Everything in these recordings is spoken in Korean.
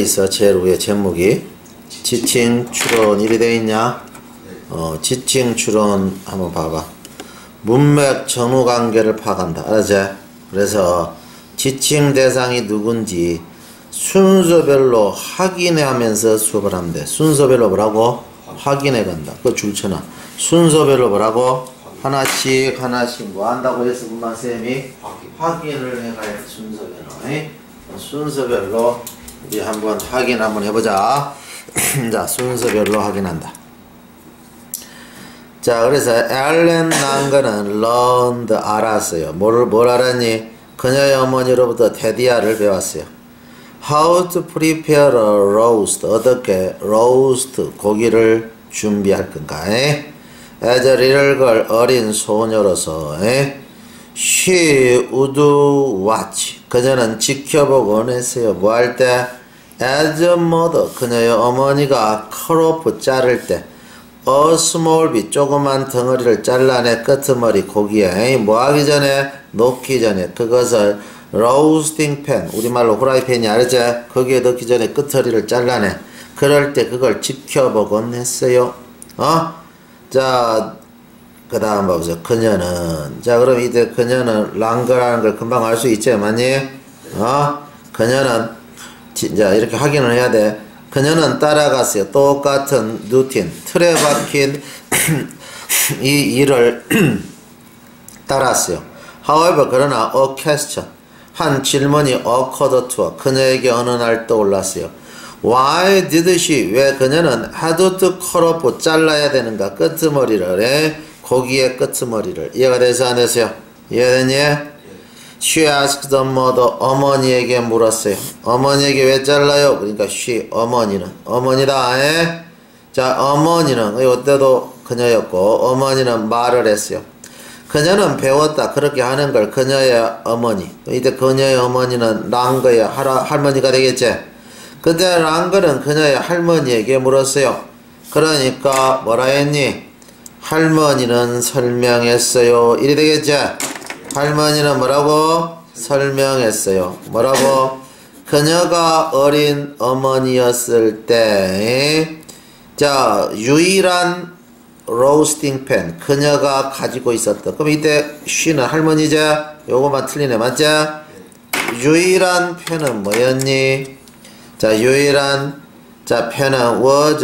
있어 제일 위에 제목이 지칭 추론 이리 돼 있냐? 어 지칭 추론 한번 봐봐. 문맥 전후 관계를 파악한다. 알았지? 그래서 지칭 대상이 누군지 순서별로 확인해 하면서 수업을 하면 돼. 순서별로 뭐라고? 확인해 간다. 그거 줄쳐놔. 순서별로 뭐라고? 하나씩 하나씩 뭐 한다고 문만 쌤이 확인 을 해가야 순서별로. 에? 순서별로 우리 한번 확인 한번 해보자. 자, 순서별로 확인한다. 자, 그래서 앨런 난거는 learned 알았어요. 뭘, 뭘 알았니? 그녀의 어머니로부터 테디아를 배웠어요. How to prepare a roast. 어떻게 roast 고기를 준비할 건가? 에? As a little girl, 어린 소녀로서 에? She would watch. 그녀는 지켜보곤 했어요. 뭐 할 때? As a mother. 그녀의 어머니가 컬오프 자를 때 a small bit 조그만 덩어리를 잘라내 끄트머리 고기에 뭐 하기 전에 놓기 전에 그것을 roasting pan 우리말로 후라이팬이 알지? 거기에 넣기 전에 끄트머리를 잘라내 그럴 때 그걸 지켜보곤 했어요 어? 자, 그 다음 보세요. 그녀는. 자, 그럼 이때 그녀는 랑거라는 걸 금방 알 수 있지, 맞니? 어? 그녀는, 자, 이렇게 확인을 해야 돼. 그녀는 따라갔어요. 똑같은 루틴. 틀에 박힌 이 일을 따랐어요. However, 그러나, a question. 한 질문이 occurred to 그녀에게 어느 날 떠올랐어요. Why did she? 왜 그녀는 had to cut off 잘라야 되는가? 끄트머리를 에? 고기의 끄트머리를 이해가 돼서 안 돼서요? 이해됐니? She asked the mother 어머니에게 물었어요. 어머니에게 왜 잘라요? 그러니까 she 어머니는 어머니다. 에? 자 어머니는 이때도 그녀였고 어머니는 말을 했어요. 그녀는 배웠다. 그렇게 하는 걸 그녀의 어머니. 이때 그녀의 어머니는 랑거의 할머니가 되겠지. 그때 랑거는 그녀의 할머니에게 물었어요. 그러니까 뭐라 했니? 할머니는 설명했어요. 이래 되겠지? 할머니는 뭐라고? 설명했어요. 뭐라고? 그녀가 어린 어머니였을 때, 자, 유일한 로스팅 팬, 그녀가 가지고 있었던. 그럼 이때 쉬는 할머니자? 요거만 틀리네, 맞죠? 유일한 펜은 뭐였니? 자, 유일한, 자, 펜은 was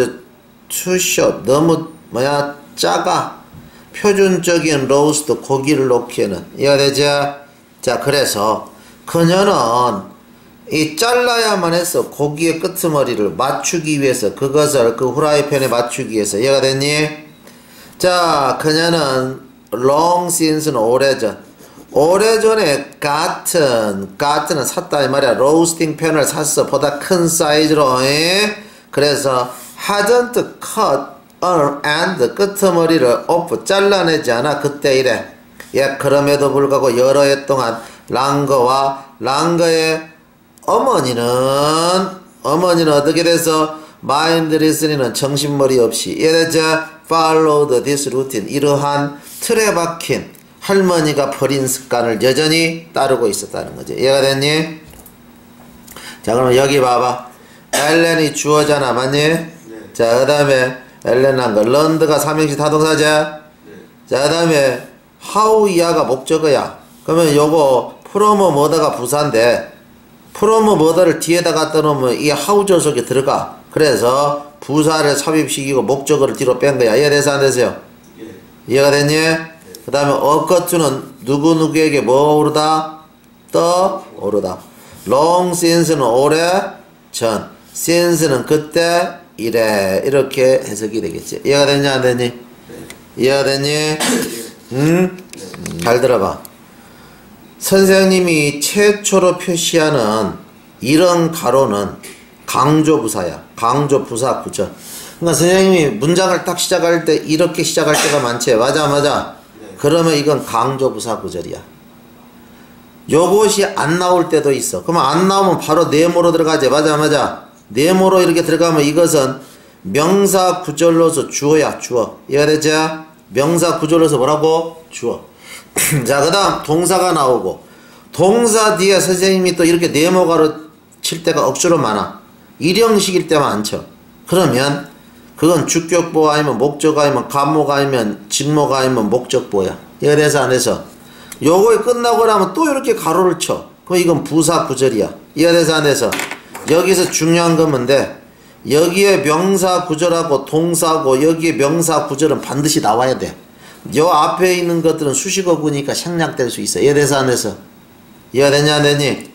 too short. 너무, 뭐야, 작아. 표준적인 로스트 고기를 놓기에는. 이해가 되죠? 자, 그래서 그녀는 이 잘라야만 해서 고기의 끄트머리를 맞추기 위해서 그것을 그 후라이팬에 맞추기 위해서 이해가 됐니? 자, 그녀는 long since는 오래전 오래전에 같은 같은은 샀다 이 말이야 로스팅 팬을 샀어 보다 큰 사이즈로 에? 그래서 hadn't and 끄트머리를 오프 잘라내지 않아 그때 이래 예 그럼에도 불구하고 여러 해 동안 랑거와 랑거의 어머니는 어머니는 어떻게 돼서 마인드 리스니는 정신머리 없이 이래죠 followed this routine 이러한 틀에 박힌 할머니가 버린 습관을 여전히 따르고 있었다는 거죠 이해가 됐니? 자 그럼 여기 봐봐 엘렌이 주어잖아 맞니? 네. 자그 다음에 엘렌한 거. 런드가 삼형식 타동사자. 자, 그 다음에 하우이야가 목적어야. 그러면 요거 프로모 뭐다가 부사인데 프로모 뭐다를 뒤에다 갖다 놓으면 이 하우절 속에 들어가. 그래서 부사를 삽입시키고 목적어를 뒤로 뺀 거야. 이해 돼서 안 되세요? 예. 이해가 됐니? 예. 그 다음에 어커투는 누구누구에게 뭐 오르다? 떠 오르다. long since는 오래 전. since는 그때 이래 이렇게 해석이 되겠지 이해가 됐냐 안 됐니? 네. 이해가 됐니? 응? 네. 잘 들어봐 선생님이 최초로 표시하는 이런 가로는 강조부사야 강조부사 구절 그러니까 선생님이 문장을 딱 시작할 때 이렇게 시작할 때가 많지 맞아 맞아 네. 그러면 이건 강조부사 구절이야 요것이 안 나올 때도 있어 그러면 안 나오면 바로 네모로 들어가지 맞아 맞아 네모로 이렇게 들어가면 이것은 명사 구절로서 주어야 주어 이해가 되죠? 명사 구절로서 뭐라고? 주어 자 그 다음 동사가 나오고 동사 뒤에 선생님이 또 이렇게 네모가로 칠 때가 억수로 많아 일형식일 때만 안 쳐. 그러면 그건 주격보 아니면 목적 아니면 간목 아니면 직목 아니면 목적보야. 이래서 안 해서 요거에 끝나고 나면 또 이렇게 가로를 쳐. 그럼 이건 부사 구절이야. 이해돼서 안 해서 여기서 중요한 건 뭔데 여기에 명사 구절하고 동사고 여기에 명사 구절은 반드시 나와야 돼. 요 앞에 있는 것들은 수식어구니까 생략될 수 있어. 이해돼서 안 해서 이해 되냐 안 되니?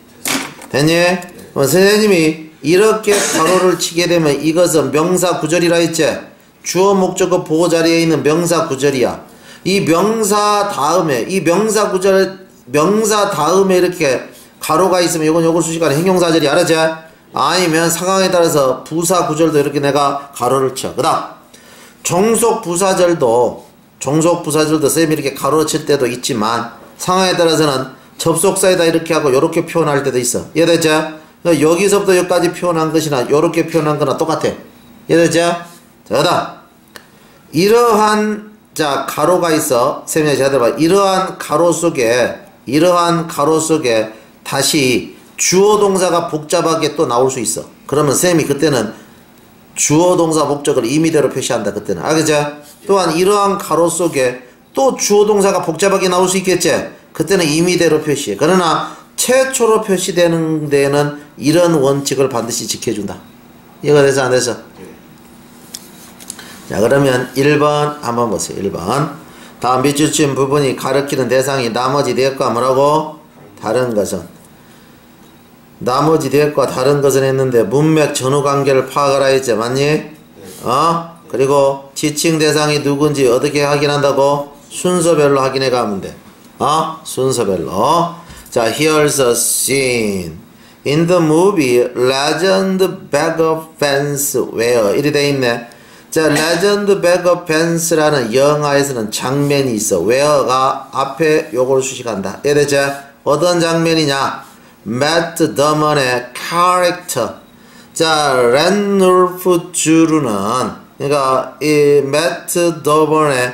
되니? 어, 선생님이 이렇게 가로를 치게 되면 이것은 명사 구절이라 했지? 주어 목적어 보호 자리에 있는 명사 구절이야. 이 명사 다음에 이 명사 구절 명사 다음에 이렇게 가로가 있으면 이건 요걸 수식하는 행용사절이 알아지? 아니면 상황에 따라서 부사 구절도 이렇게 내가 가로를 쳐. 그 다음 종속 부사절도 종속 부사절도 쌤이 이렇게 가로 칠 때도 있지만 상황에 따라서는 접속사에다 이렇게 하고 이렇게 표현할 때도 있어. 이해되죠? 여기서부터 여기까지 표현한 것이나 이렇게 표현한 거나 똑같아. 이해되죠? 자, 이러한 자 가로가 있어. 쌤이 잘 들어봐. 이러한 가로 속에 이러한 가로 속에 다시 주어 동사가 복잡하게 또 나올 수 있어. 그러면 쌤이 그때는 주어 동사 목적을 임의대로 표시한다. 그때는. 알겠죠? 또한 이러한 가로 속에 또 주어 동사가 복잡하게 나올 수 있겠지? 그때는 임의대로 표시해. 그러나 최초로 표시되는 데는 이런 원칙을 반드시 지켜준다. 이해가 돼서 안 돼서? 자 그러면 1번 한번 보세요. 1번 다음 밑줄 친 부분이 가리키는 대상이 나머지 대과 뭐라고? 다른 것은 나머지 대과 다른 것은 했는데 문맥 전후 관계를 파악하라 했지 맞니? 어? 그리고 지칭 대상이 누군지 어떻게 확인한다고? 순서별로 확인해 가면 돼. 어? 순서별로. 자, here's a scene. In the movie Legend Bag of Fence where 이리 돼 있네. 자, Legend Bag of Fence라는 영화에서는 장면이 있어. where가 앞에 요걸 수식한다. 이해되죠? 어떤 장면이냐? 매트 더먼의 캐릭터. 자, 랜놀프 주루는 그러니까 이 매트 더먼의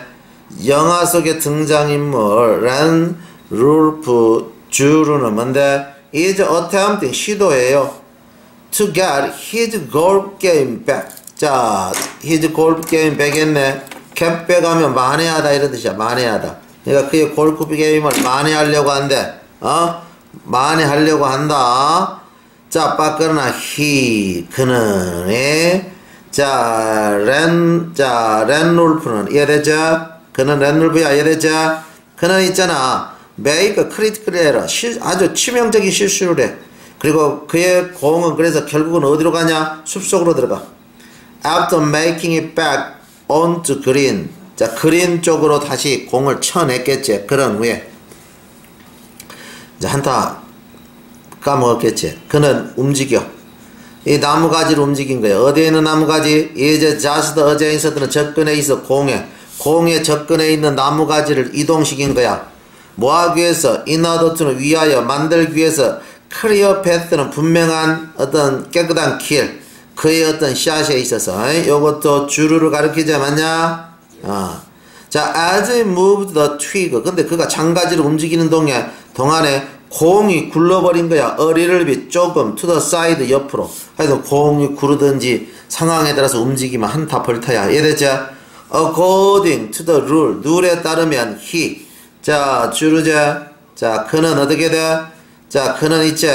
영화 속의 등장인물 랜 룰프 주루는 뭔데? is attempting 시도해요. to get his golf game back. 자, his golf game back 했네. 캡 빼가면 만회하다 이런 뜻이야. 만회하다. 그러니까 그의 골프 게임을 만회하려고 한대. 어? 만회하려고 한다. 자, 빠끄러나 he 그는 에. 자, 렌, 자, 렌롤프는 이해되죠? 그는 렌롤프야 이해되죠? 그는 있잖아. make critical error. 실, 아주 치명적인 실수를 해. 그리고 그의 공은 그래서 결국은 어디로 가냐? 숲속으로 들어가. After making it back onto green. 자, 그린 쪽으로 다시 공을 쳐냈겠지. 그런 후에. 이제 한타 까먹었겠지. 그는 움직여. 이 나무가지를 움직인 거야. 어디에 있는 나무가지? 이제 자스드 어제 인서들은 접근해 있어 공에. 공에 접근해 있는 나무가지를 이동시킨 거야. 뭐하기 위해서? 이나도트는 위하여 만들기 위해서 클리어 패스는 분명한 어떤 깨끗한 길. 그의 어떤 샷에 있어서 이것도 주루를 가리키자 맞냐? 어. 자, as he moved the twig. 근데 그가 장가지를 움직이는 동안 동안에 공이 굴러버린 거야. 어리를 빛 조금 to the 옆으로. 하여튼 공이 구르든지 상황에 따라서 움직이면 한타 벌타야. 이해됐죠? According to the rule. 룰에 따르면 he. 자, 주르자. 자, 그는 어떻게 돼? 자, 그는 이제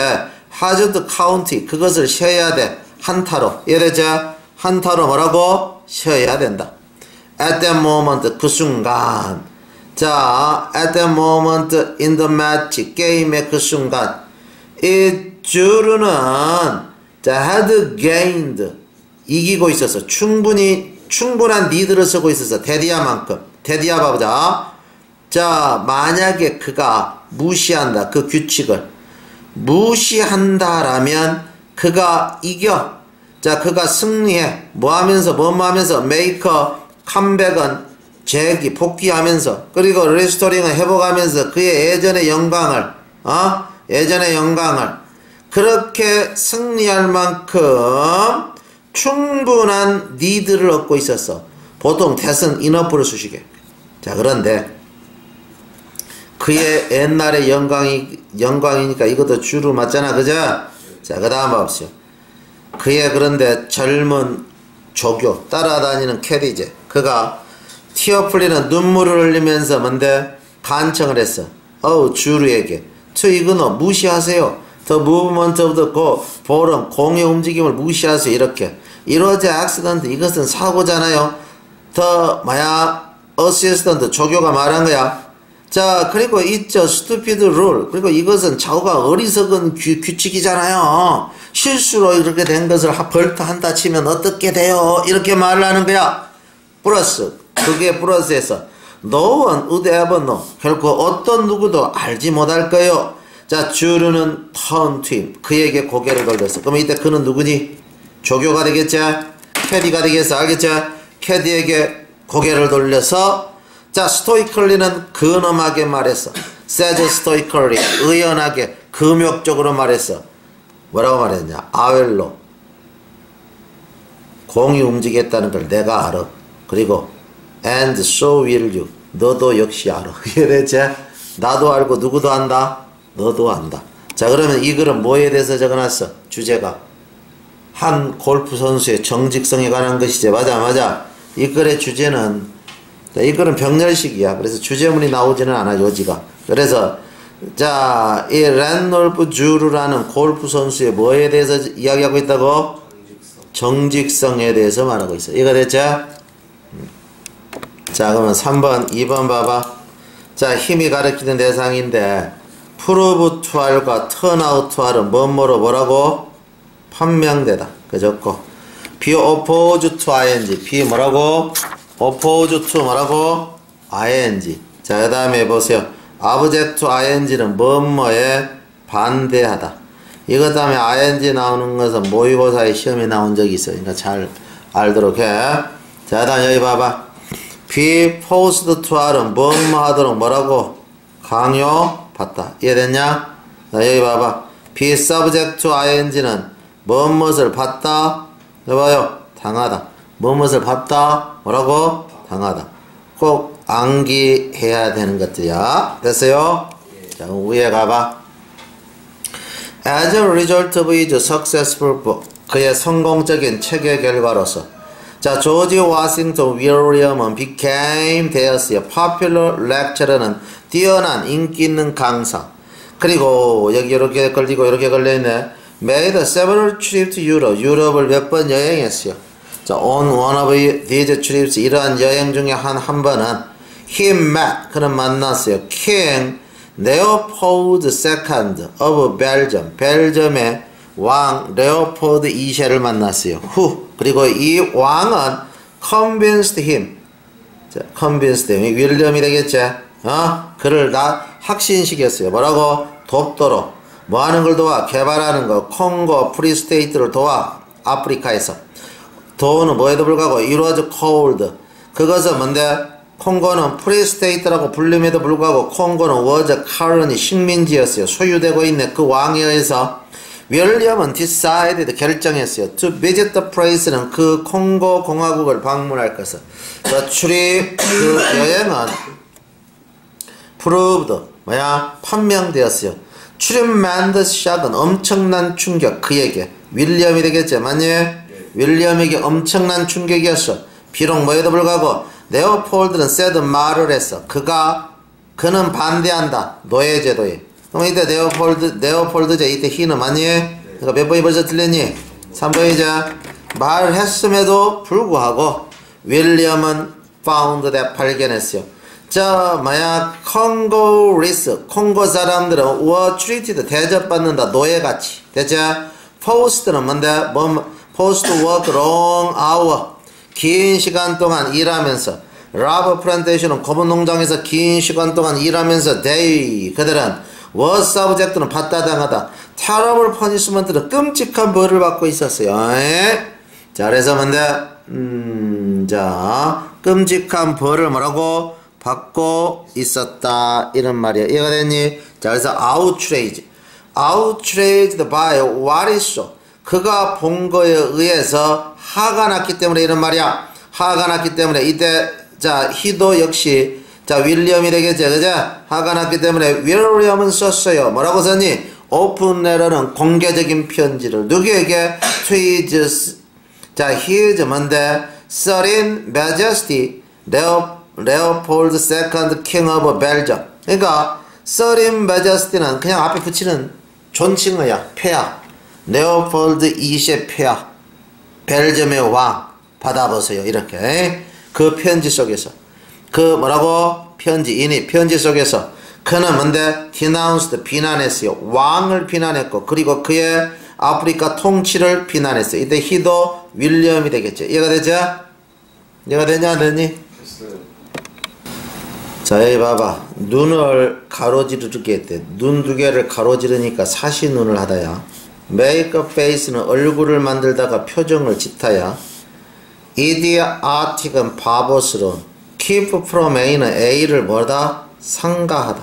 하즈드 카운티. 그것을 쉬어야 돼. 한타로. 이해됐죠? 한타로 뭐라고? 쉬어야 된다. At that moment. 그 순간. 자, at that moment in the match, 게임의 그 순간, 이 주르는 자, had gained 이기고 있어서 충분히 충분한 리드를 쓰고 있어서 데디아만큼 데디아 봐보자. 자, 만약에 그가 무시한다 그 규칙을 무시한다라면 그가 이겨. 자, 그가 승리해. 뭐 하면서 뭐 하면서 메이커 컴백은 재기 복귀하면서 그리고 리스토링을 회복하면서 그의 예전의 영광을 어 예전의 영광을 그렇게 승리할 만큼 충분한 니드를 얻고 있었어. 보통 대선 인어프를 수식해. 자 그런데 그의 옛날의 영광이 영광이니까 이것도 주로 맞잖아, 그죠? 자 그다음 봐보세요. 그의 그런데 젊은 조교 따라다니는 캐디제 그가 티어 풀리는 눈물을 흘리면서 뭔데 간청을 했어. 어우 주루에게 저 이거는 무시하세요. The movement 볼은 공의 움직임을 무시하세요. 이렇게 이러지 accident 이것은 사고잖아요. The 뭐야 assistant 조교가 말한 거야. 자 그리고 있죠 stupid rule 그리고 이것은 좌우가 어리석은 규, 규칙이잖아요. 실수로 이렇게 된 것을 벌타 한다 치면 어떻게 돼요? 이렇게 말을 하는 거야. 플러스 그게 플러스에서 ever know 결코 어떤 누구도 알지 못할 거예요. 자 주르는 턴 트임 그에게 고개를 돌렸어. 그럼 이때 그는 누구니? 조교가 되겠지? 캐디가 되겠어. 알겠지? 캐디에게 고개를 돌려서 자 스토이컬리는 근엄하게 말했어. said stoically 의연하게 금욕적으로 말했어. 뭐라고 말했냐? 아웰로 공이 움직였다는 걸 내가 알아. 그리고 and so will you. 너도 역시 알아. 이해되지? 나도 알고 누구도 안다? 너도 안다. 자 그러면 이 글은 뭐에 대해서 적어놨어? 주제가 한 골프 선수의 정직성에 관한 것이지. 맞아 맞아. 이 글의 주제는 이 글은 병렬식이야. 그래서 주제문이 나오지는 않아 요지가. 그래서 자, 이 랜놀프 주르라는 골프 선수의 뭐에 대해서 이야기하고 있다고? 정직성에 대해서 말하고 있어. 이거 됐죠? 자, 그러면 3번, 2번 봐봐. 자, 힘이 가리키는 대상인데 프로브 투알과 턴아웃 투알은 뭐뭐로 뭐라고? 판명되다. 그졌고. 비 오포즈 투 ing. 비 뭐라고? 오포즈 투 뭐라고? ing. 자, 그 다음에 보세요. 아브젝트 ing는 뭐뭐에 반대하다. 이것 다음에 ing 나오는 것은 모의고사에 시험에 나온 적이 있어. 그러니까 잘 알도록 해. 자, 다음 여기 봐봐. Be forced to 하는 뭐뭐 하도록 뭐라고? 강요 받다. 이해됐냐? 자, 여기 봐봐. be subject to ing는 뭐뭇을 받다. 여봐요. 당하다. 뭐뭇을 받다. 뭐라고? 당하다. 꼭 암기해야 되는 것들이야. 됐어요? 자, 위에 가봐. As a result of his successful book, 그의 성공적인 책의 결과로서 자, 조지 워싱턴 윌리엄은 became 되었어요. popular lecturer는 뛰어난 인기 있는 강사. 그리고 여기 이렇게 걸리고 이렇게 걸려있네. made several trips to Europe. 유럽을 몇 번 여행했어요. 자, on one of these trips 이러한 여행 중에 한 한 번은 he met 그는 만났어요. King Leopold II of Belgium. 벨점의 왕 레오포드 2세를 만났어요. 후 그리고 이 왕은 convinced him. 자, convinced him. 윌리엄이 되겠죠. 어? 그를 다 확신시켰어요. 뭐라고? 돕도록. 뭐 하는 걸 도와? 개발하는 거. 콩고 프리스테이트를 도와. 아프리카에서. 도우는 뭐에도 불구하고 was cold. 그것은 뭔데? 콩고는 프리스테이트라고 불림에도 불구하고 콩고는 was current 식민지였어요. 소유되고 있는 그 왕에 의해서 윌리엄은 decided 결정했어요. To visit the place는 그 콩고 공화국을 방문할 것을. 그 출입 그 여행은 proved 뭐야 판명되었어요. 트림맨드 샥은 엄청난 충격 그에게 윌리엄이 되겠죠. 만약 윌리엄에게 엄청난 충격이었어. 비록 뭐에도 불구하고 네오폴드는 세드 말을 했어. 그가 그는 반대한다. 노예 제도에. 그럼 이때 네오폴드 네오폴드제 이때 히는 맞니? 그러니까 몇 번이 벌써 틀렸니? 3번이자 말을 했음에도 불구하고 윌리엄은 found that 발견했어요. 자, 뭐야, 콩고 리스, 콩고 사람들은 were treated, 대접받는다, 노예같이. 됐죠? post는 뭔데? 뭐, post work. 긴 시간 동안 일하면서. 라브 플란테이션은 고분 농장에서 긴 시간 동안 일하면서 day. 그들은 were subject는 받다 당하다. terrible punishment는 끔찍한 벌을 받고 있었어요. 에? 자, 그래서 뭔데? 음, 자, 끔찍한 벌을 뭐라고? 받고 있었다 이런 말이야 이해가 됐니? 자 그래서 outrage outraged by what is so 그가 본 거에 의해서 화가 났기 때문에 이런 말이야 화가 났기 때문에 이때 자 히도 역시 자 윌리엄이 되겠죠 그죠? 화가 났기 때문에 윌리엄은 썼어요. 뭐라고 썼니? 오픈 레터는 공개적인 편지를. 누구에게? His 자 his 뭔데? Serin Majesty Leopold II 그러니까 Serin Majesty는 그냥 앞에 붙이는 존칭어야 폐하. 네오폴드 2세 폐하. 벨점의 왕. 받아보세요. 이렇게. 그 편지 속에서 그 뭐라고 편지인이 편지 속에서 그는 뭔데 디나운스드 비난했어요. 왕을 비난했고 그리고 그의 아프리카 통치를 비난했어요. 이때 히도 윌리엄이 되겠죠. 이해가 되죠? 이해가 되냐 되니? 자 여기 봐봐 눈을 가로지르게 했대. 눈 두 개를 가로지르니까 사시 눈을 하다야. 메이크업 페이스는 얼굴을 만들다가 표정을 짓하야. 이디아틱은 바보스러운. Keep from A는 A를 뭐다? 상가하다.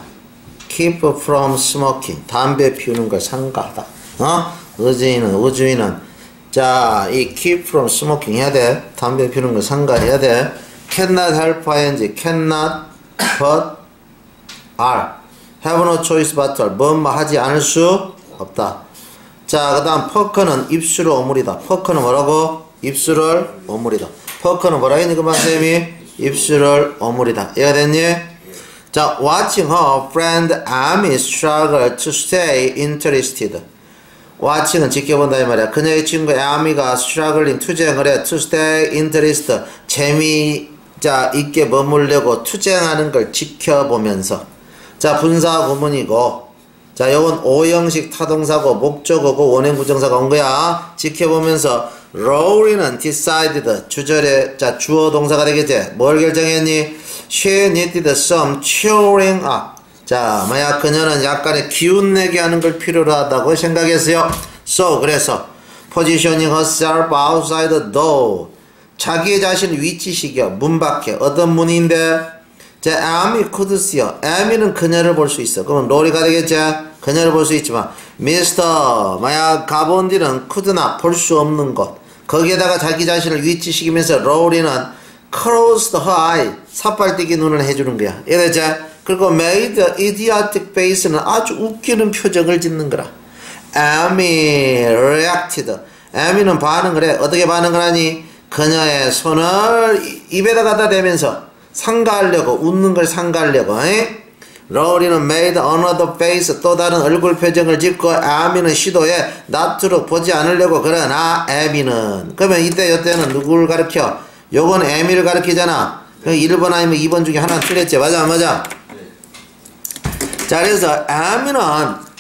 keep from smoking. 담배 피우는 걸 상가하다. 어? 의주인은, 우주인은. 자, 이 keep from smoking 해야 돼. 담배 피우는 걸 상가해야 돼. cannot help ing, cannot but are. have no choice but to. 뭐뭐 하지 않을 수 없다. 자, 그 다음 퍼커는 입술을 오므리다. 퍼커는 뭐라고? 입술을 오므리다. 퍼커는 뭐라 했니? 그만 쌤이? 입술을 오므리다. 이해가 됐니? 자, watching her friend Amy struggle to stay interested. watching은 지켜본다 이 말이야. 그녀의 친구 Amy가 struggling 투쟁을 해. to stay interested. 재미 자 있게 머물려고 투쟁하는 걸 지켜보면서. 자, 분사 구문이고. 자, 요건 오형식 타동사고 목적어고 원행 부정사가 온 거야. 지켜보면서 Rory는 decided 주절에 자 주어 동사가 되겠지. 뭘 결정했니? She needed some cheering up. 자, 만약 그녀는 약간의 기운 내게 하는 걸 필요로 하다고 생각했어요. So 그래서 positioning herself outside the door. 자기의 자신을 위치시켜 문 밖에 어떤 문인데 자, Amy could see. Amy는 그녀를 볼 수 있어. 그럼 로리가 되겠죠. 그녀를 볼 수 있지만 미스터 만약 가본디는 크드나 볼 수 없는 것 거기에다가 자기 자신을 위치시키면서 로리는 closed her eye 삿발뛰기 눈을 해주는 거야 이해되죠? 그리고 made idiotic face는 아주 웃기는 표정을 짓는 거라 Amy reacted Amy는 반응을 해 어떻게 반응을 하니? 그녀의 손을 입에다 갖다 대면서 상가하려고 웃는 걸 상가하려고 에? 로리는 made another face 또 다른 얼굴 표정을 짓고 아미는 시도해 나트로 보지 않으려고 그러나 에미는 그러면 이때 이때는 누구를 가르켜? 요건 에미를 가르키잖아. 1번 아니면 2번 중에 하나 틀렸지. 맞아 맞아? 자 그래서 에미는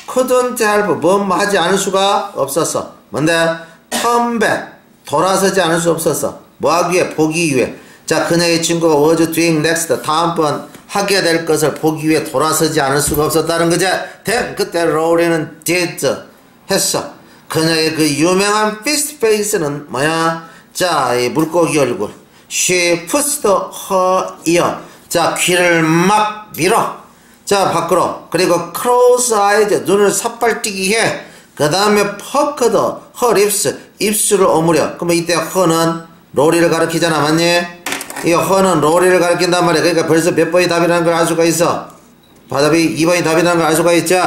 couldn't help 뭐 하지 않을 수가 없었어. 뭔데? 컴백 돌아서지 않을 수 없었어. 뭐 하기 위해? 보기 위해. 자 그녀의 친구가 was doing next. 다음번 하게 될 것을 보기 위해 돌아서지 않을 수가 없었다는 거죠. 대 그때 로리는 did 했어. 그녀의 그 유명한 피스트 페이스는 뭐야? 자, 이 물고기 얼굴. She puts her ear. 자, 귀를 막 밀어. 자, 밖으로. 그리고 close eyes. 눈을 삿발뛰기 해. 그 다음에 puckered her lips. 입술을 오므려. 그러면 이때 her는 로리를 가리키잖아. 맞니? 이 허는 로리를 가리킨단 말이야. 그러니까 벌써 몇 번이 답이라는 걸 알 수가 있어. 바답이 2번이 답이라는 걸 알 수가 있죠.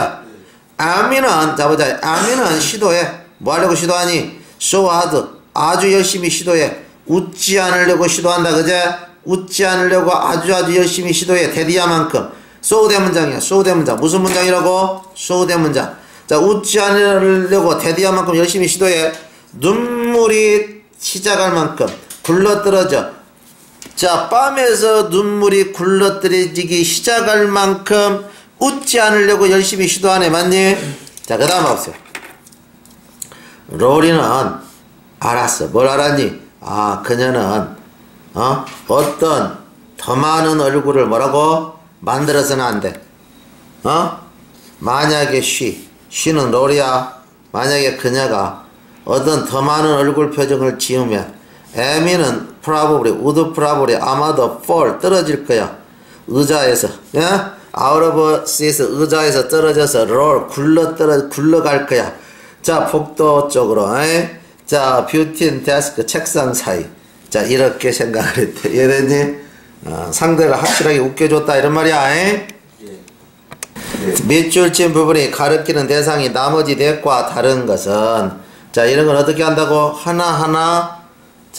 아미는 자 보자. 아미는 시도해. 뭐 하려고 시도하니? hard. 아주 열심히 시도해. 웃지 않으려고 시도한다. 그제? 웃지 않으려고 아주 아주 열심히 시도해. 테디아만큼. so 대문장이야. so 대문장. 무슨 문장이라고? so 대문장. 자, 웃지 않으려고 테디아만큼 열심히 시도해. 눈물이 시작할 만큼 굴러떨어져. 자, 뺨에서 눈물이 굴러떨어지기 시작할 만큼 웃지 않으려고 열심히 시도하네. 맞니? 자, 그 다음 봐보세요. 로리는 알았어. 뭘 알았니? 아, 그녀는 어? 어떤 더 많은 얼굴을 뭐라고? 만들어서는 안 돼. 어? 만약에 쉬, 쉬는 로리야. 만약에 그녀가 어떤 더 많은 얼굴 표정을 지으면 에미는 probably, would probably, 아마도 fall, 떨어질 거야. 의자에서, 예? out of seat, 의자에서 떨어져서 roll, 굴러 떨어, 굴러갈 거야. 자, 복도 쪽으로, 에? 자, 뷰틴 데스크, 책상 사이. 자, 이렇게 생각을 했대. 이해됐니? 어, 상대를 확실하게 웃겨줬다, 이런 말이야, 에? 밑줄 친 부분이 가리키는 대상이 나머지 넷과 다른 것은 자 이런 건 어떻게 한다고 하나하나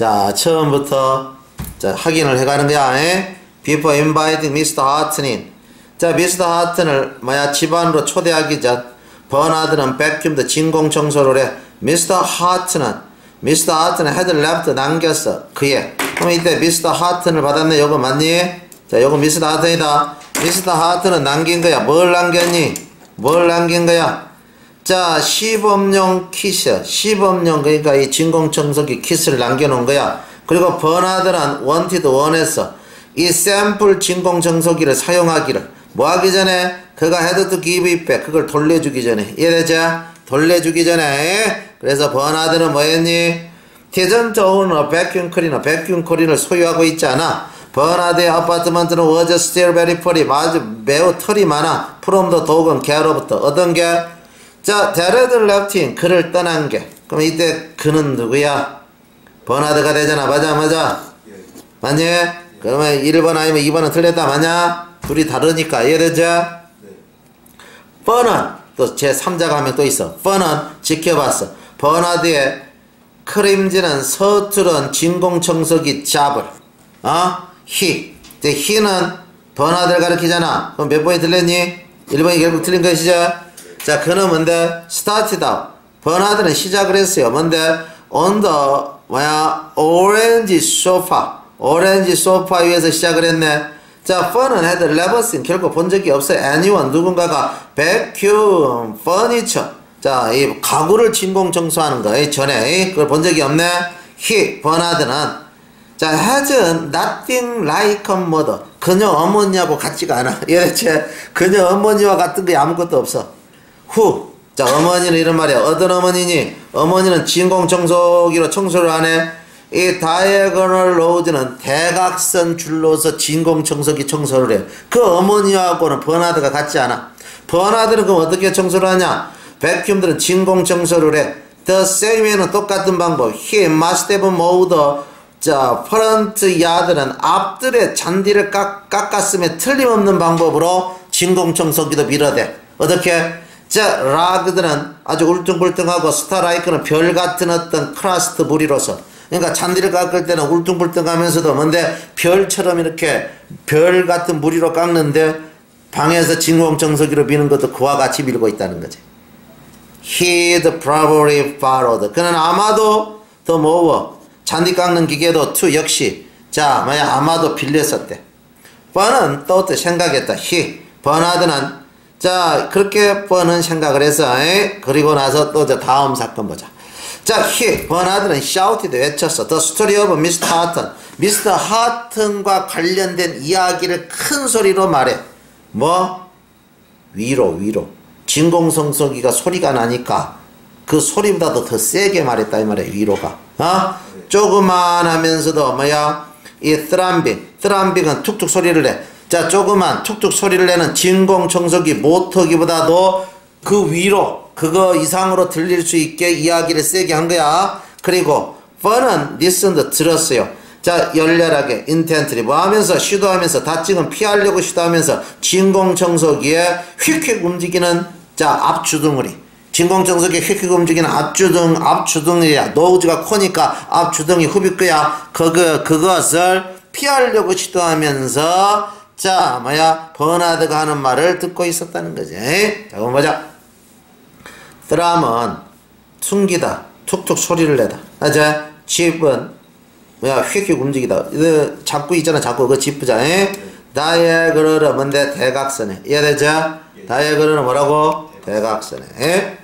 자 처음부터 자 확인을 해가는 거야 에? Before inviting Mr. In 자 미스터 하튼을 뭐야 집안으로 초대하기 전 버나드는 백큐ම්도 진공 청소를 해 미스터 하튼은 미스터 하튼은 헤드 랩트 남겼어 그의 그럼 이때 미스터 하튼을 받았네 요거 맞니? 자 요거 미스터 하튼이다 미스터 하트는 남긴 거야. 뭘 남겼니? 뭘 남긴 거야? 자, 시범용 키스, 시범용 그러니까 이 진공청소기 키스를 남겨놓은 거야. 그리고 버나드는 원티드 원했어. 이 샘플 진공청소기를 사용하기를 뭐 하기 전에 그가 헤드 투 기브 이백 그걸 돌려주기 전에 이해되죠? 돌려주기 전에 그래서 버나드는 뭐 했니? 티전트 오너 백큐 클리너 백큐 클리너를 소유하고 있잖아. 버나드의 아파트먼트는 still very pretty. 아주 매우 털이 많아. the dog은 개로부터. 어떤 게? 자, 데레드 랩틴 그를 떠난 게. 그럼 이때 그는 누구야? 버나드가 되잖아. 맞아, 맞아. 맞니? 그러면 1번 아니면 2번은 틀렸다. 맞냐? 둘이 다르니까. 이해되죠? 버는 또제 3자가 하면 또 있어. 버는 지켜봤어. 버나드의 크림지는 서투른 진공청소기 잡을. 어? 히. 이제 히는 번화들 가르키잖아. 그럼 몇 번이 틀렸니? 1번이 결국 틀린 것이죠? 자, 그는 뭔데? started out. 번화들은 시작을 했어요. 뭔데? on the, 뭐야? orange sofa. 오렌지 소파 위에서 시작을 했네. 자, 펀은 헤드 레버슨 결국 본 적이 없어요. anyone 누군가가 vacuum, furniture. 자, 이 가구를 진공 청소하는 거 전에 그걸 본 적이 없네. he 버나드는 자, has nothing like a mother. 그녀 어머니하고 같지가 않아. 예체 그녀 어머니와 같은 게 아무것도 없어. 후. 자, 어머니는 이런 말이야. 어떤 어머니니? 어머니는 진공 청소기로 청소를 하네. 이 다이애거널 로우즈는 대각선 줄로서 진공 청소기 청소를 해. 그 어머니하고는 버나드가 같지 않아. 버나드는 그럼 어떻게 청소를 하냐? 백큐들은 진공 청소를 해. The same에는 똑같은 방법. Must have mowed 자, 프런트 야드는 앞들의 잔디를 깎, 깎았음에 틀림없는 방법으로 진공청소기도 밀어대. 어떻게? 자, 라그들은 아주 울퉁불퉁하고 스타라이크는 별 같은 어떤 크라스트 무리로서 그러니까 잔디를 깎을 때는 울퉁불퉁하면서도 뭔데 별처럼 이렇게 별 같은 무리로 깎는데 방에서 진공청소기로 미는 것도 그와 같이 밀고 있다는 거지. He'd probably followed. 그는 아마도 더 모어 잔디 깎는 기계도 투 역시 자 뭐야 아마도 빌렸었대. 번은 또 생각했다. 히 버나드는 자 그렇게 번은 생각을 해서 에? 그리고 나서 또 다음 사건 보자. 자, 히 버나드는 샤우티드 외쳤어. The story of Mr. Hutton. 미스터 하튼과 관련된 이야기를 큰 소리로 말해. 뭐? 위로, 위로. 진공성소기가 소리가 나니까 그 소리보다도 더 세게 말했다 이 말이야 위로가. 어? 조그만 하면서도 뭐야 이 트람빙 트람빙은 툭툭 소리를 내. 자 조그만 툭툭 소리를 내는 진공 청소기 모터기보다도 그 위로 그거 이상으로 들릴 수 있게 이야기를 세게 한 거야. 그리고 펀은 리슨도 들었어요. 자 열렬하게 인텐트리 뭐 하면서 시도하면서 다찍은 피하려고 시도하면서 진공 청소기에 휙휙 움직이는 자 앞주둥으리 진공청소기 휙휙 움직이는 앞주둥, 앞주둥이야. 노즈가 코니까 앞주둥이 후비크야. 그거, 그것을 피하려고 시도하면서, 자, 뭐야, 버나드가 하는 말을 듣고 있었다는 거지. 자, 그럼 보자. 드람은 퉁기다. 툭툭 소리를 내다. 맞아? 집은, 뭐야, 휙휙 움직이다. 이거 잡고 있잖아, 잡고. 그거 짚자. 다이에 그러러 뭔데 대각선에. 이해되죠? 다이에 그러는 뭐라고? 대각선에.